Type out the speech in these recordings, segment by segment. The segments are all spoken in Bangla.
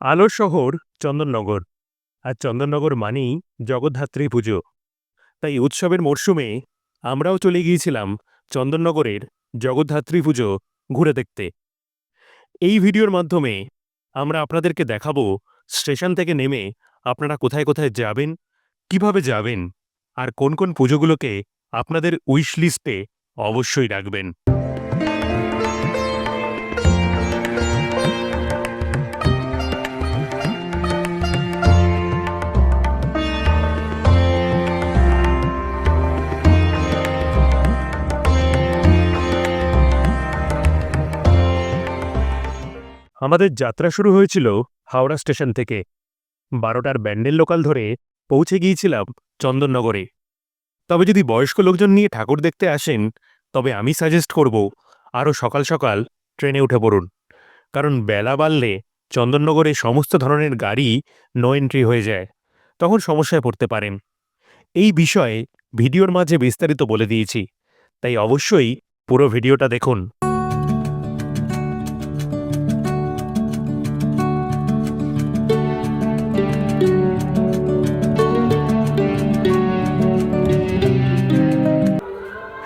আলোর শহর চন্দননগর। আর চন্দননগর মানেই জগদ্ধাত্রী পুজো। তাই উৎসবের মরশুমে আমরাও চলে গিয়েছিলাম চন্দননগরের জগদ্ধাত্রী পুজো ঘুরে দেখতে। এই ভিডিওর মাধ্যমে আমরা আপনাদেরকে দেখাবো স্টেশন থেকে নেমে আপনারা কোথায় কোথায় যাবেন, কীভাবে যাবেন, আর কোন কোন পুজোগুলোকে আপনাদের উইশ লিস্টে অবশ্যই রাখবেন। আমাদের যাত্রা শুরু হয়েছিল হাওড়া স্টেশন থেকে। বারোটার ব্যান্ডেল লোকাল ধরে পৌঁছে গিয়েছিলাম চন্দননগরে। তবে যদি বয়স্ক লোকজন নিয়ে ঠাকুর দেখতে আসেন, তবে আমি সাজেস্ট করব আরও সকাল সকাল ট্রেনে উঠে পড়ুন। কারণ বেলা বাড়লে চন্দননগরে সমস্ত ধরনের গাড়ি নো এন্ট্রি হয়ে যায়, তখন সমস্যায় পড়তে পারেন। এই বিষয়ে ভিডিওর মাঝে বিস্তারিত বলে দিয়েছি, তাই অবশ্যই পুরো ভিডিওটা দেখুন।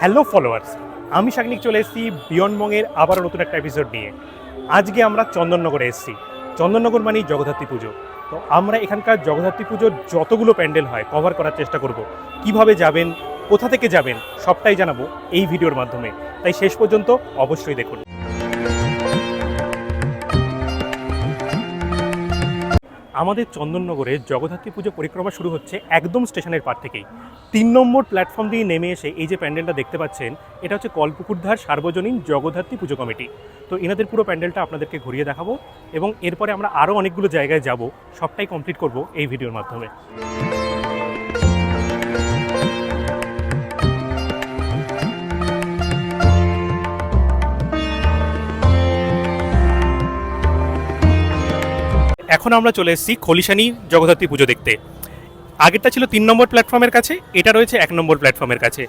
হ্যালো ফলোয়ার্স আমি শাকনিক চলে এসেছি বিয়নবঙ্গের আবারও নতুন একটা এপিসোড নিয়ে। আজকে আমরা চন্দননগরে এসেছি। চন্দননগর মানেই জগদ্ধাত্রী পুজো। তো আমরা এখানকার জগদ্ধাত্রী পুজোর যতগুলো প্যান্ডেল হয় কভার করার চেষ্টা করব। কীভাবে যাবেন, কোথা থেকে যাবেন, সবটাই জানাব এই ভিডিওর মাধ্যমে। তাই শেষ পর্যন্ত অবশ্যই দেখুন। আমাদের চন্দননগরে জগদ্ধাত্রী পুজো পরিক্রমা শুরু হচ্ছে একদম স্টেশনের পার থেকেই। তিন নম্বর প্ল্যাটফর্ম দিয়ে নেমে এসে এই যে প্যান্ডেলটা দেখতে পাচ্ছেন, এটা হচ্ছে কলপুকুরধার সার্বজনীন জগদ্ধাত্রী পুজো কমিটি। তো এনাদের পুরো প্যান্ডেলটা আপনাদেরকে ঘুরিয়ে দেখাবো এবং এরপরে আমরা আরও অনেকগুলো জায়গায় যাব, সবটাই কমপ্লিট করব এই ভিডিওর মাধ্যমে। এখন আমরা চলে এসেছি খলিশানি জগদ্ধাত্রী পুজো দেখতে। আগেরটা ছিল তিন নম্বর প্ল্যাটফর্মের কাছে, এটা রয়েছে এক নম্বর প্ল্যাটফর্মের কাছে।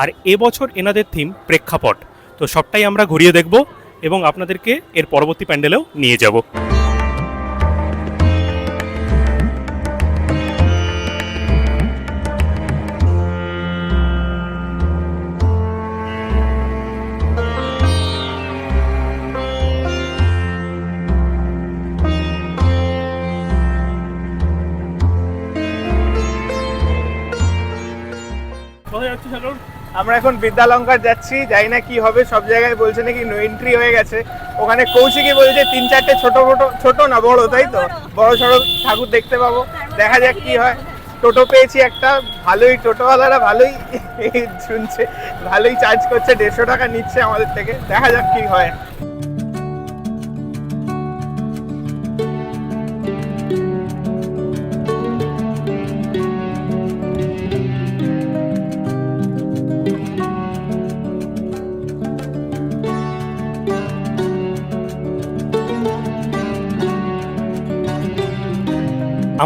আর এবছর এনাদের থিম প্রেক্ষাপট। তো সবটাই আমরা ঘুরিয়ে দেখব এবং আপনাদেরকে এর পরবর্তী প্যান্ডেলেও নিয়ে যাব। আমরা এখন বিদ্যালঙ্কার যাচ্ছি যাই না কি হবে সব জায়গায় বলছে নাকি নো এন্ট্রি হয়ে গেছে। ওখানে কৌশিকই বলছে তিন চারটে ছোট ছোট ছোট না বড় তাই তো? বড়। সড়ো ঠাকুর দেখতে পাবো। দেখা যাক কি হয়। টোটো পেয়েছি একটা ভালোই টোটোওয়ালারা ভালোই শুনছে ভালোই চার্জ করছে দেড়শো টাকা নিচ্ছে আমাদের থেকে। দেখা যাক কি হয়।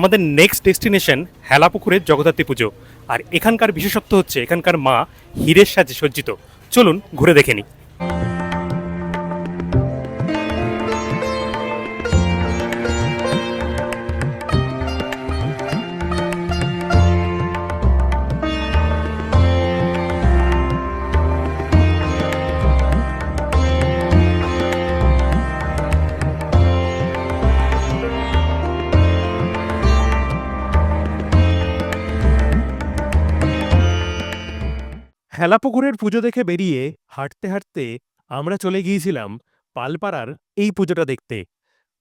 আমাদের নেক্সট ডেস্টিনেশন হেলাপুকুরের জগদ্ধাত্রী পুজো। আর এখানকার বিশেষত্ব হচ্ছে, এখানকার মা হীরের সাজে সজ্জিত। চলুন ঘুরে দেখে নিই। হেলাপুকুরের পুজো দেখে বেরিয়ে হাঁটতে হাঁটতে আমরা চলে গিয়েছিলাম পালপাড়ার এই পুজোটা দেখতে,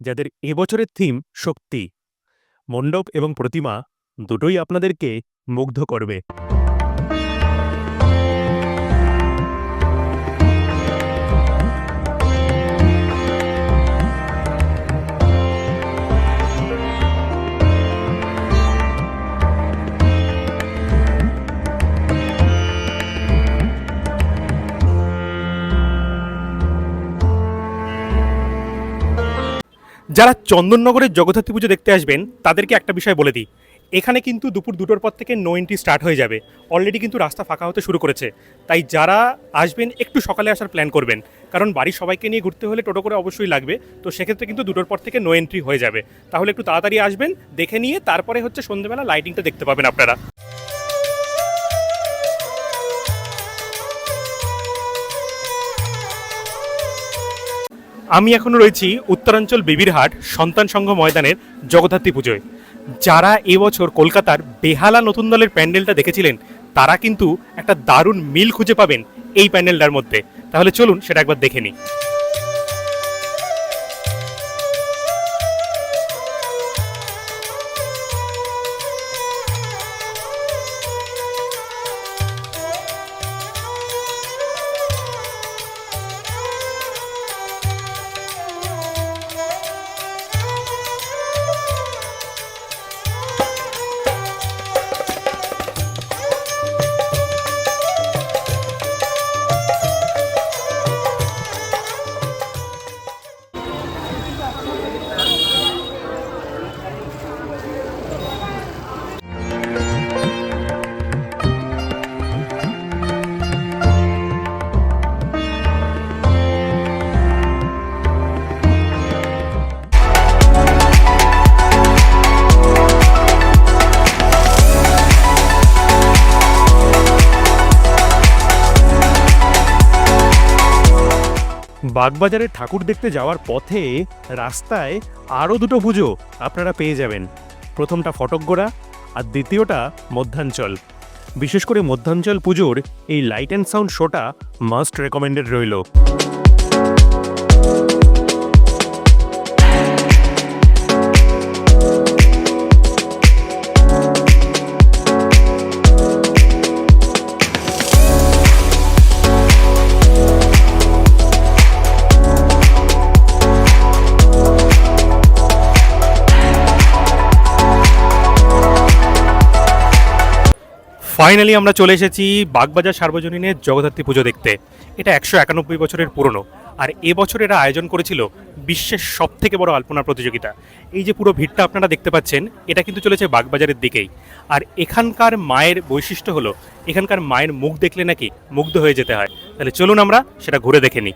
যাদের এবছরের থিম শক্তি। মণ্ডপ এবং প্রতিমা দুটোই আপনাদেরকে মুগ্ধ করবে। যারা চন্দননগরের জগদ্ধাত্রী পুজো দেখতে আসবেন, তাদেরকে একটা বিষয় বলে দিই। এখানে কিন্তু দুপুর দুটোর পর থেকে নো এন্ট্রি স্টার্ট হয়ে যাবে। অলরেডি কিন্তু রাস্তা ফাঁকা হতে শুরু করেছে। তাই যারা আসবেন, একটু সকালে আসার প্ল্যান করবেন। কারণ বাড়ির সবাইকে নিয়ে ঘুরতে হলে টোটো করে অবশ্যই লাগবে। তো সেক্ষেত্রে কিন্তু দুটোর পর থেকে নো এন্ট্রি হয়ে যাবে। তাহলে একটু তাড়াতাড়ি আসবেন, দেখে নিয়ে তারপরে হচ্ছে সন্ধ্যেবেলা লাইটিংটা দেখতে পাবেন আপনারা। আমি এখনও রয়েছি উত্তরাঞ্চল বেবিরহাট সন্তান সংঘ ময়দানের জগদ্ধাত্রী পুজোয়। যারা এবছর কলকাতার বেহালা নতুন দলের প্যান্ডেলটা দেখেছিলেন, তারা কিন্তু একটা দারুণ মিল খুঁজে পাবেন এই প্যান্ডেলটার মধ্যে। তাহলে চলুন সেটা একবার দেখে নিই। বাগবাজারে ঠাকুর দেখতে যাওয়ার পথে রাস্তায় আরও দুটো পুজো আপনারা পেয়ে যাবেন। প্রথমটা ফটকগোড়া আর দ্বিতীয়টা মধ্যাঞ্চল। বিশেষ করে মধ্যাঞ্চল পুজোর এই লাইট অ্যান্ড সাউন্ড শোটা মাস্ট রেকমেন্ডেড রইল। ফাইনালি আমরা চলে এসেছি বাগবাজার সার্বজনীনের জগদ্ধাত্রী পুজো দেখতে। এটা একশো একানব্বই বছরের পুরনো। আর এবছর এরা আয়োজন করেছিল বিশ্বের সব থেকে বড় আলপনা প্রতিযোগিতা। এই যে পুরো ভিড়টা আপনারা দেখতে পাচ্ছেন, এটা কিন্তু চলেছে বাগবাজারের দিকেই। আর এখানকার মায়ের বৈশিষ্ট্য হলো, এখানকার মায়ের মুখ দেখলে নাকি মুগ্ধ হয়ে যেতে হয়। তাহলে চলুন আমরা সেটা ঘুরে দেখে নিই।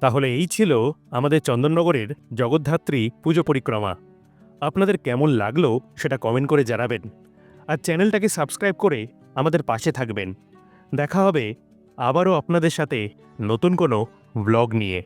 তাহলে এই ছিল আমাদের চন্দননগরের জগদ্ধাত্রী পুজো পরিক্রমা। আপনাদের কেমন লাগল সেটা কমেন্ট করে জানাবেন। আর চ্যানেলটাকে সাবস্ক্রাইব করে আমাদের পাশে থাকবেন। দেখা হবে আবারও আপনাদের সাথে নতুন কোনো ব্লগ নিয়ে।